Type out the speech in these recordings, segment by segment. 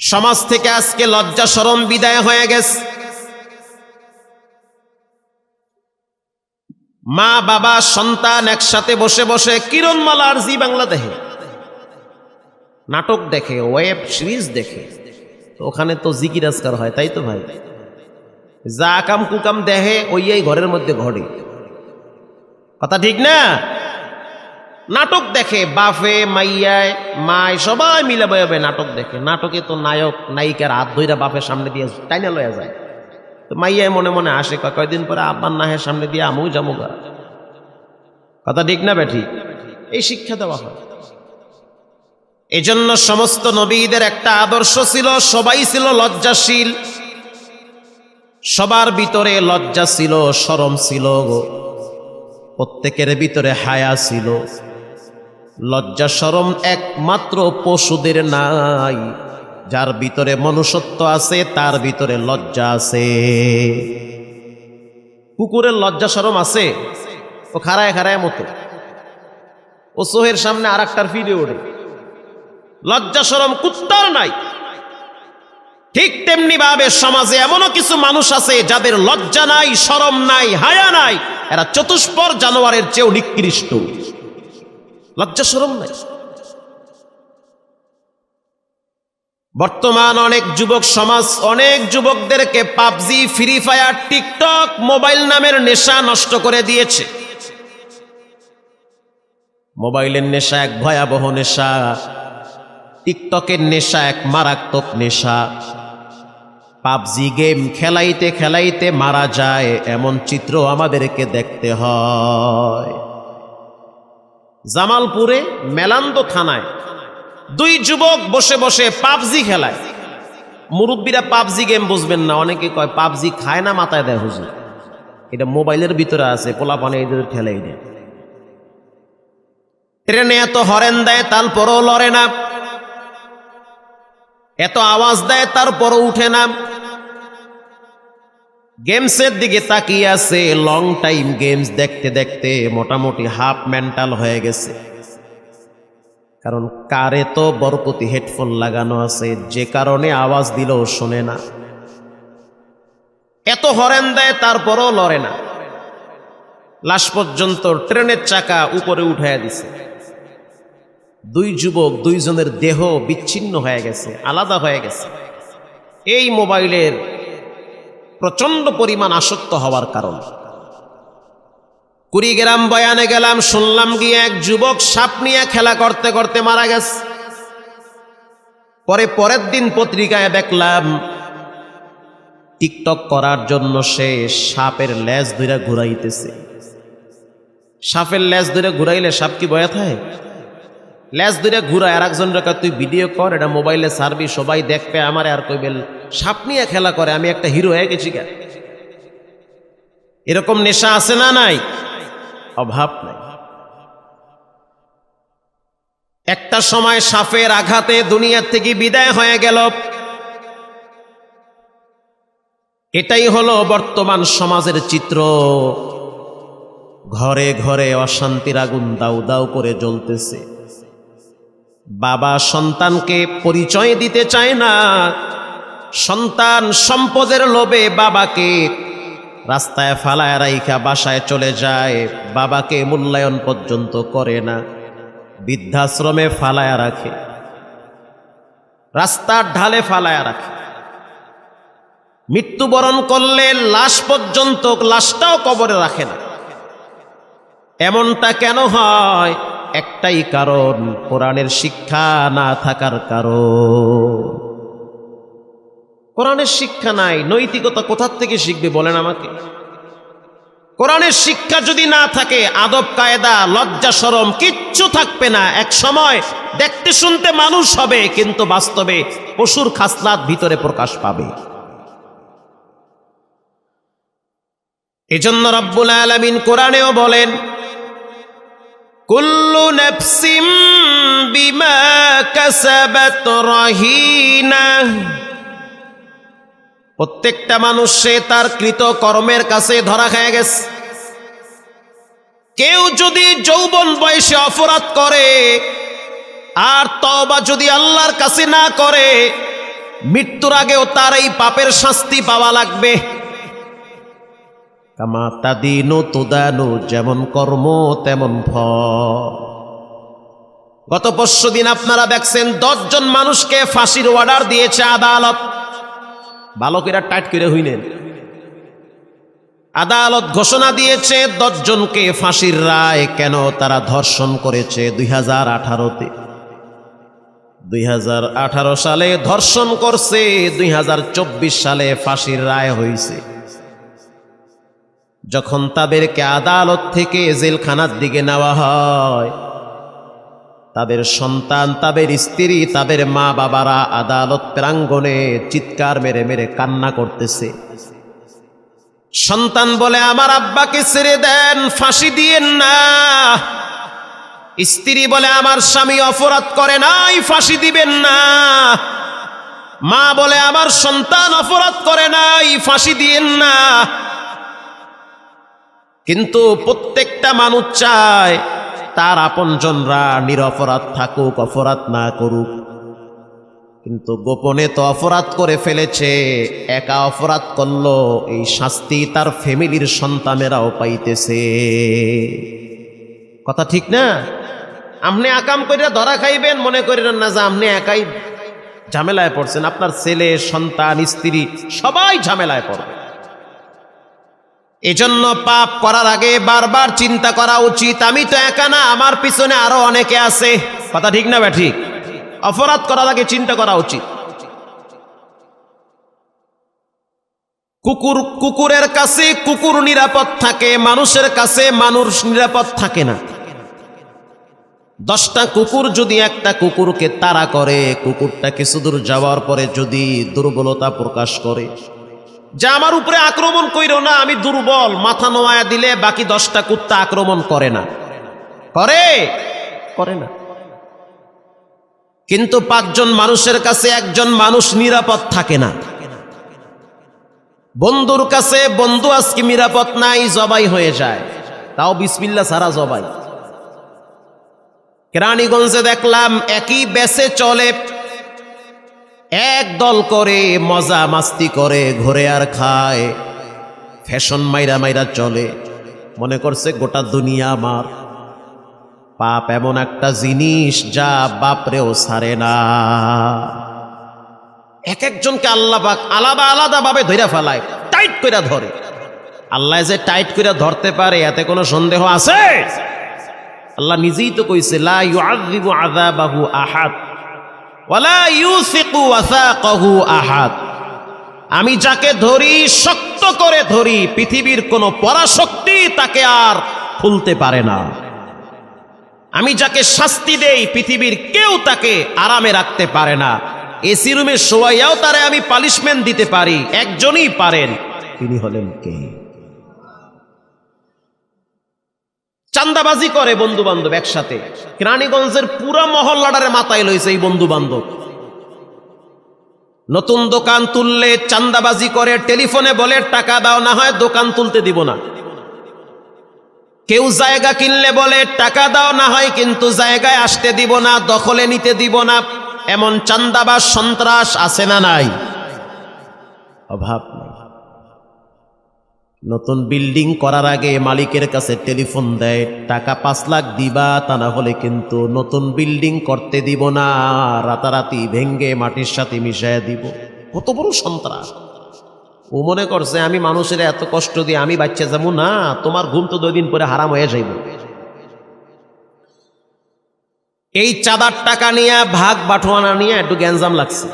সমাজ থেকে আজকে লজ্জা সরম বিদায় হয়ে গেছে। মা, বাবা, সন্তান একসাথে বসে বসে কিরণমালা আর জি বাংলা দেখে নাটক দেখে, ওয়েব সিরিজ দেখে। তো ওখানে তো জিকির আজকার হয়, তাই তো ভাই? যা কাম কুকাম দেহে, ওই এই ঘরের মধ্যে ঘরে কথা ঠিক না? নাটক দেখে বাফে মাইয়ায় মায় সবাই মিলে বয়াবে নাটক দেখে। নাটকে তো নায়ক, নায়িকার হাত ধইরা বাপের সামনে দিয়ে টাইনা লয়া যায়। তো মাইয়ায় মনে মনে আসে, কয় কয়দিন পরে আব্বার নাহের সামনে দিয়ে আমু জামুগা কথা ঠিক না বেঠি? এই শিক্ষা দেওয়া হয়। এজন্য সমস্ত নবীদের একটা আদর্শ ছিল, সবাই ছিল লজ্জাশীল। সবার ভিতরে লজ্জা ছিল সরম ছিল প্রত্যেকের ভিতরে হায়া ছিল। লজ্জা সরম একমাত্র পশুদের নাই। যার ভিতরে মনুষ্যত্ব আছে, তার ভিতরে লজ্জা আছে। কুকুরের লজ্জা সরম আছে, ও খারায় খারায় মতো। ও সোহের সামনে আর একটার ফিরে ওঠে। লজ্জা সরম কুত্তার নাই। ঠিক তেমনি ভাবে সমাজে এমনও কিছু মানুষ আছে, যাদের লজ্জা নাই সরম নাই, হায়া নাই। এরা চতুষ্পর জানোয়ারের চেয়েও নিকৃষ্ট। লজ্জা সরম নাই। বর্তমান অনেক যুবক সমাজ, অনেক যুবকদেরকে PUBG, free fire, TikTok, mobile নামের নেশা নষ্ট করে দিয়েছে। মোবাইলের নেশা এক ভয়াবহ নেশা, টিকটকের নেশা এক মারাত্মক নেশা। পাবজি গেম খেলাইতে খেলাইতে মারা যায়, এমন চিত্র আমাদেরকে দেখতে হয়। জামালপুরে মেলান্দ থানায় দুই যুবক বসে বসে পাবজি খেলায়। মুরব্বীরা পাবজি গেম বুঝবেন না, অনেকে কয় পাবজি খায় না, মাথায় দেয় হুজুর। এটা মোবাইলের ভিতরে আছে পোলা পানে এদের খেলাই দেয় ট্রেনে এত হরেন দেয়, তারপরও লড়ে না। এত আওয়াজ দেয়, তারপরও উঠে না। গেমসের দিকে তাকিয়ে আছে লং টাইম গেমস দেখতে দেখতে মোটামুটি হাফ মেন্টাল হয়ে গেছে। কারণ কারে তো বরকতি হেডফোন লাগানো আছে, যে কারণে আওয়াজ দিলেও শোনে না। এত হরেন দেয়, তারপরও লড়ে না। লাশ পর্যন্ত ট্রেনের চাকা উপরে উঠাইয়া দিছে। দুই যুবক, দুইজনের দেহ বিচ্ছিন্ন হয়ে গেছে, আলাদা হয়ে গেছে। এই মোবাইলের প্রচণ্ড পরিমাণ আসক্ত হওয়ার কারণ। কুড়িগ্রাম বয়ানে গেলাম, শুনলাম গিয়ে এক যুবক সাপ নিয়ে খেলা করতে করতে মারা গেছে। পরে পরের দিন পত্রিকায় দেখলাম, টিকটক করার জন্য সে সাপের লেজ ধরে ঘুরাইতেছে। সাপের লেজ ধরে ঘুরাইলে সাপ কি বয়া থাকে লেজ ধরে ঘুরায় আর একজন তুই ভিডিও কর, এটা মোবাইলে সার্বি সবাই দেখবে, আমার আর কইবেল সাপ নিয়ে খেলা করে, আমি একটা হিরো হয়ে গেছি কেন? এরকম নেশা আছে না নাই? অভাব নাই। একটা সময় সাপের আঘাতে দুনিয়ার থেকে বিদায় হয়ে গেল। এটাই হলো বর্তমান সমাজের চিত্র। ঘরে ঘরে অশান্তির আগুন দাউ দাউ করে জ্বলতেছে। বাবা সন্তানকে পরিচয় দিতে চায় না। সন্তান সম্পদের লোভে বাবাকে রাস্তায় ফালায় রাইখা বাসায় চলে যায়, বাবাকে মূল্যায়ন পর্যন্ত করে না, বৃদ্ধাশ্রমে ফালায়া রাখে, রাস্তার ঢালে ফালায়া রাখে। মৃত্যুবরণ করলে লাশ পর্যন্ত, লাশটাও কবরে রাখে না। এমনটা কেন হয়? একটাই কারণ, কোরআনের শিক্ষা না থাকার কারণ। কোরআনের শিক্ষা নাই, নৈতিকতা কোথার থেকে শিখবে বলেন আমাকে? কোরআনের শিক্ষা যদি না থাকে, আদব, কায়দা, লজ্জা সরম কিচ্ছু থাকবে না। এক সময় দেখতে শুনতে মানুষ হবে, কিন্তু বাস্তবে পশুর খাসলাত ভিতরে প্রকাশ পাবে। এজন্য রব্বুল আলমিন কোরআনেও বলেন, কুল্লু নফসিম বিমা কাসাবাত রহিনা প্রত্যেকটা মানুষ সে তার কৃত কর্মের কাছে ধরা খেয়ে গেছে। কেউ যদি যৌবন বয়সে অপরাধ করে, আর তবা যদি আল্লাহর কাছে না করে, মৃত্যুর আগেও তার এই পাপের শাস্তি পাওয়া লাগবে। যেমন কর্ম, তেমন ফল। গত পরশু দিন আপনারা দেখছেন, দশজন মানুষকে ফাঁসির অর্ডার দিয়েছে আদালত। বালকেরা টাইট করে হইলেন। আদালত ঘোষণা দিয়েছে, দশজনকে ফাঁসির রায় কেন তারা ধর্ষণ করেছে দুই হাজার আঠারোতে? দুই হাজার আঠারো সালে ধর্ষণ করছে, দুই হাজার চব্বিশ সালে ফাঁসির রায় হয়েছে যখন তাদেরকে আদালত থেকে জেলখানার দিকে নেওয়া হয় তাদের সন্তান, তাদের স্ত্রী, তাদের মা বাবারা আদালত প্রাঙ্গণে চিৎকার মেরে মেরে কান্না করতেছে। সন্তান বলে, আমার আব্বাকে ছেড়ে দেন, ফাঁসি দিয়েন না। স্ত্রী বলে, আমার স্বামী অপরাধ করে নাই, ফাঁসি দিবেন না। মা বলে, আমার সন্তান অপরাধ করে নাই, ফাঁসি দিয়েন না। কিন্তু প্রত্যেকটা মানুষ চায় তার আপনজনরা নিরপরাধ থাকুক, অপরাধ না করুক। কিন্তু গোপনে তো অপরাধ করে ফেলেছে, একা অপরাধ করল, এই শাস্তি তার ফ্যামিলির সন্তানেরাও পাইতেছে। কথা ঠিক না? আপনি আকাম করে ধরা খাইবেন, মনে করিলেন না যে আপনি একাই ঝামেলায় পড়ছেন। আপনার ছেলে, সন্তান, স্ত্রী সবাই ঝামেলায় পড়বে। এজন্য পাপ করার আগে বারবার চিন্তা করা উচিত। আমি তো একা না, আমার পিছনে আরও অনেকে আছে। কথা ঠিক না ব্যা ঠিক অপরাধ করার আগে চিন্তা করা উচিত। কুকুর, কুকুরের কাছে কুকুর নিরাপদ থাকে, মানুষের কাছে মানুষ নিরাপদ থাকে না। দশটা কুকুর যদি একটা কুকুরকে তাড়া করে কুকুরটা কিছু দূর যাওয়ার পরে যদি দুর্বলতা প্রকাশ করে যে আমার উপরে আক্রমণ কইরো না আমি দুর্বল মাথা নোয়া দিলে বাকি দশটা কুত্তা আক্রমণ করে না। করে? করে না। কিন্তু পাঁচজন মানুষের কাছে একজন মানুষ নিরাপদ থাকে না। বন্ধুর কাছে বন্ধু আজকে নিরাপদ নাই জবাই হয়ে যায়। তাও বিসমিল্লা সারা জবাই। কেরানীগঞ্জে দেখলাম একই বেসে চলে এক দল করে, মজা মাস্তি করে, ঘুরে আর খায়। ফ্যাশন মাইরা মাইরা চলে। মনে করছে গোটা দুনিয়া আমার। পাপ এমন একটা জিনিস যা বাপরেও সারে না। এক একজনকে আল্লাহ পাক আলাদা আলাদা ভাবে ধইরা ফেলায়, টাইট কইরা ধরে। আল্লাহ যে টাইট কইরা ধরতে পারে, এতে কোনো সন্দেহ আছে? আল্লাহ নিজেই তো কইছে, লা ইউআযিবু আযাবাহু আহাদ। ওয়ালা ইউসিকু ওয়াসাকাহু আহাদ। আমি যাকে ধরি, শক্ত করে ধরি, পৃথিবীর কোনো পরাশক্তি তাকে আর খুলতে পারে না। আমি যাকে শাস্তি দেই, পৃথিবীর কেউ তাকে আরামে রাখতে পারে না। এসি রুমে শোয়াইয়াও তারে আমি পালিশমেন্ট দিতে পারি, একজনই পারেন, তিনি হলেন কে? চান্দাবাজি করে বন্ধু বান্ধব একসাথে। রানীগঞ্জের পুরা মহল্লাটারে মাথায় লইছে এই বন্ধু বান্ধব নতুন দোকান তুললে চান্দাবাজি করে, টেলিফোনে বলে, টাকা দাও, না হয় দোকান তুলতে দিব না। কেউ জায়গা কিনলে বলে, টাকা দাও, না হয় কিন্তু জায়গায় আসতে দিব না, দখলে নিতে দিব না। এমন চান্দাবাজ সন্ত্রাস আছে না নাই? অভাব নেই। নতুন বিল্ডিং করার আগে মালিকের কাছে টেলিফোন দেয়, টাকা পাঁচ লাখ দিবা, তা না হলে কিন্তু নতুন বিল্ডিং করতে দিব না। রাতারাতি ভেঙ্গে মাটির সাথে মিশাইয়া দিব। কত বড় সন্ত্রাস। ও মনে করছে, আমি মানুষের এত কষ্ট দিয়ে আমি বাচ্চা যাব না, তোমার ঘুম তো দুই দিন পরে হারাম হয়ে যাইব। এই চাঁদার টাকা নিয়ে, ভাগ বাটোয়ানা নিয়ে একটু গ্যাঞ্জাম লাগছে।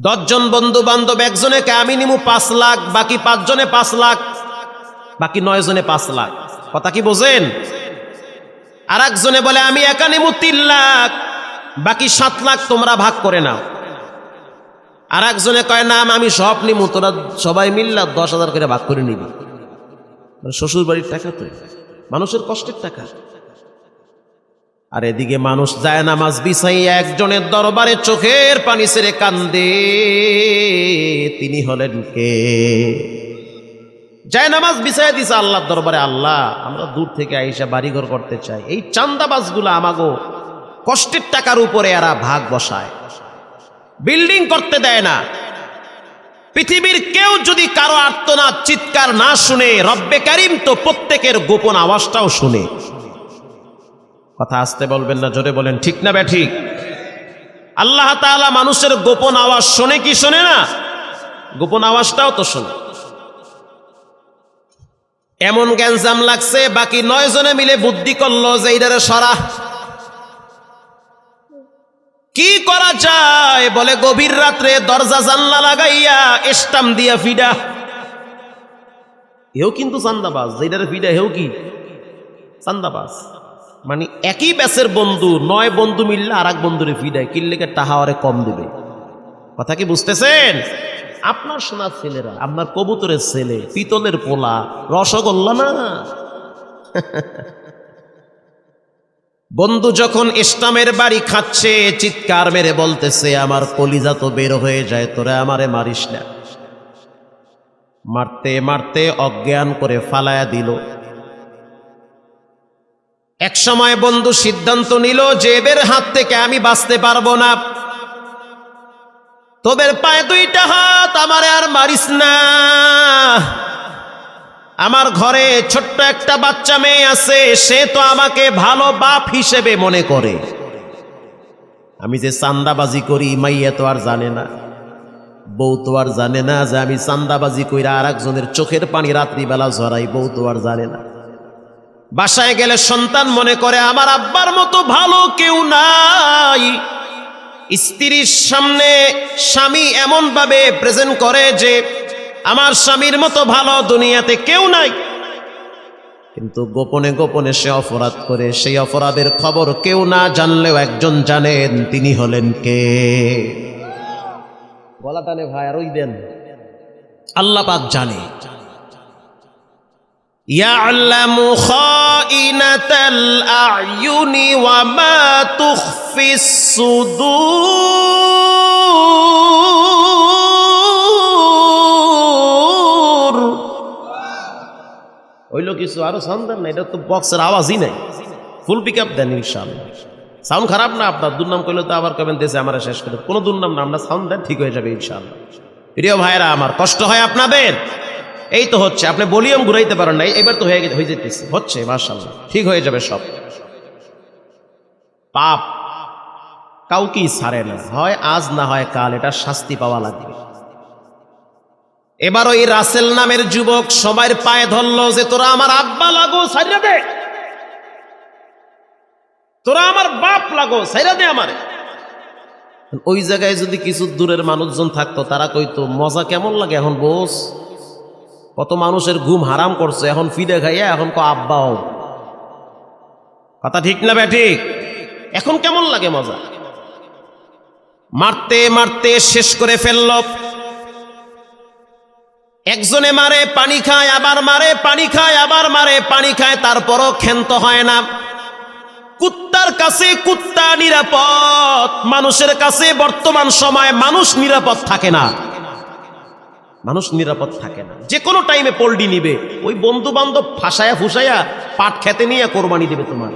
দশজন বন্ধু বান্ধব একজনে আমি নিমু পাঁচ লাখ, বাকি পাঁচজনে পাঁচ লাখ, বাকি নয় জনে পাঁচ লাখ। কথা কি বোঝেন? আর একজনে বলে, আমি একা নিমু তিন লাখ, বাকি সাত লাখ তোমরা ভাগ করে নাও। আর একজনে কয়, না, আমি সব নিমু, তোরা সবাই মিললা দশ হাজার করে ভাগ করে নিবি। মানে শ্বশুর বাড়ির টাকা তো। মানুষের কষ্টের টাকা। আর এদিকে মানুষ যায় নামাজ বিছাই একজনের দরবারে চোখের পানি ছেড়ে কান্দে, তিনি হলেন কে? যায় নামাজ বিছাই দিছে আল্লাহর দরবারে, আল্লাহ, আমরা দূর থেকে আইসা বাড়িঘর করতে চাই। এই চান্দাবাজগুলো আমাগো কষ্টের টাকার উপরে এরা ভাগ বসায়। বিল্ডিং করতে দেয় না। পৃথিবীর কেউ যদি কারও আর্তনাদ, চিৎকার না শুনে, রব্বে কারিম তো প্রত্যেকের গোপন আওয়াজটাও শুনে। কথা আসতে বলবেন না, জোরে বলেন, ঠিক না ব্যা ঠিক? আল্লাহ তাআলা মানুষের গোপন আওয়াজ শোনে কি শোনে না? গোপন আওয়াজটাও তো শোনে। এমন গ্যাঞ্জাম লাগছে, বাকি নয় জনে মিলে বুদ্ধি করল যে এইটারে সরা। কি করা যায়? বলে, গভীর রাত্রে দরজা জানলা লাগাইয়া এস্টাম দিয়া ফিডা। হেও কিন্তু চান্দাবাজ যেটারে ফিডা, হেও কি? চান্দাবাজ। মানে একই ব্যাসের বন্ধু, নয় বন্ধু মিললে আর এক বন্ধুরে ফিডায় কিল্লেকে টাহাওয়ারে কম দেবে? কথা কি বুঝতেছেন? আপনার সোনার ছেলেরা, আপনার কবুতরের ছেলে, পিতলের পোলা, রসগোল্লা না? বন্ধু যখন ইসলামের বাড়ি খাচ্ছে, চিৎকার মেরে বলতেছে, আমার কলিজা তো বের হয়ে যায়, তোরা আমারে মারিস না। মারতে মারতে অজ্ঞান করে ফালায়া দিল। এক সময় বন্ধু সিদ্ধান্ত নিল যে এদের হাত থেকে আমি বাঁচতে পারব না। তোদের পায়ে দুইটা হাত, আমারে আর মারিস না। আমার ঘরে ছোট্ট একটা বাচ্চা মেয়ে আছে, সে তো আমাকে ভালো বাপ হিসেবে মনে করে। আমি যে চান্দাবাজি করি, মাইয়া তো আর জানে না। বউ তো আর জানে না যে আমি চান্দাবাজি কইরা আর একজনের চোখের পানি রাত্রিবেলা ঝরাই, বউ তো আর জানে না। বাসায় গেলে সন্তান মনে করে, আমার আব্বার মতো ভালো কেউ নাই। স্ত্রীর সামনে স্বামী এমনভাবে প্রেজেন্ট করে যে, আমার স্বামীর মতো ভালো দুনিয়াতে কেউ নাই। কিন্তু গোপনে গোপনে সে অপরাধ করে, সেই অপরাধের খবর কেউ না জানলেও একজন জানেন তিনি হলেন কে। বলা টানে ভাই, আর ওই দেন। আল্লাপাক জানে। ইয়া আল্লাহ خائنة الأعين وما تخفي الصدور হইলো কিছু আরো সাউন্ড দেন না এটা তো বক্সের আওয়াজই নাই ফুল পিক আপ দেন ইনশাআল্লাহ সাউন্ড খারাপ না আপনার দুর্নাম করলে তো আবার কবেন দেশে আমার শেষ করে কোনো দুর্নাম না আমরা সাউন্ড দেন ঠিক হয়ে যাবে ইনশাআল্লাহ প্রিয় ভাইরা আমার কষ্ট হয় আপনাদের এই তো হচ্ছে, আপনি ভলিউম ঘুরাইতে পারেন নাই, এবার তো হয়ে গেছে, হয়ে যেতেছে। হচ্ছে মার্শাল্লাহ ঠিক হয়ে যাবে সব। পাপ কাউকেই ছাড়ে না, হয় আজ না হয় কাল, এটা শাস্তি পাওয়া লাগবে। এবার ওই রাসেল নামের যুবক সবার পায়ে ধরলো যে, তোরা আমার আব্বা লাগো সাইরা দে। তোরা আমার বাপ লাগো সাইরা দে আমারে। ওই জায়গায় যদি কিছু দূরের মানুষজন থাকতো, তারা কইতো, মজা কেমন লাগে এখন, বোস? কত মানুষের ঘুম হারাম করছে, এখন ফিদে খাইয়া এখন ক আব্বাও কথা ঠিক না বে ঠিক? এখন কেমন লাগে মজা? মারতে মারতে শেষ করে ফেলল। একজনে মারে, পানি খায়, আবার মারে, পানি খায়, আবার মারে, পানি খায়, তারপরও ক্ষান্ত হয় না। কুত্তার কাছে কুত্তা নিরাপদ, মানুষের কাছে বর্তমান সময় মানুষ নিরাপদ থাকে না। মানুষ নিরাপদ থাকে না। যে কোনো টাইমে পোল্ডি নিবে। ওই বন্ধু বান্ধব ফাঁসায়া ফুসায়া পাট খেতে নিয়ে কোরবানি দেবে তোমার।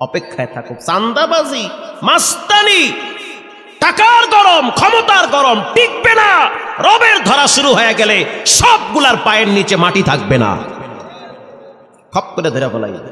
অপেক্ষায় থাকো চান্দাবাজি, মাস্তানি, টাকার গরম, ক্ষমতার গরম টিকবে না। রবের ধরা শুরু হয়ে গেলে সবগুলার পায়ের নিচে মাটি থাকবে না। খপ করে ধরে ফেলাই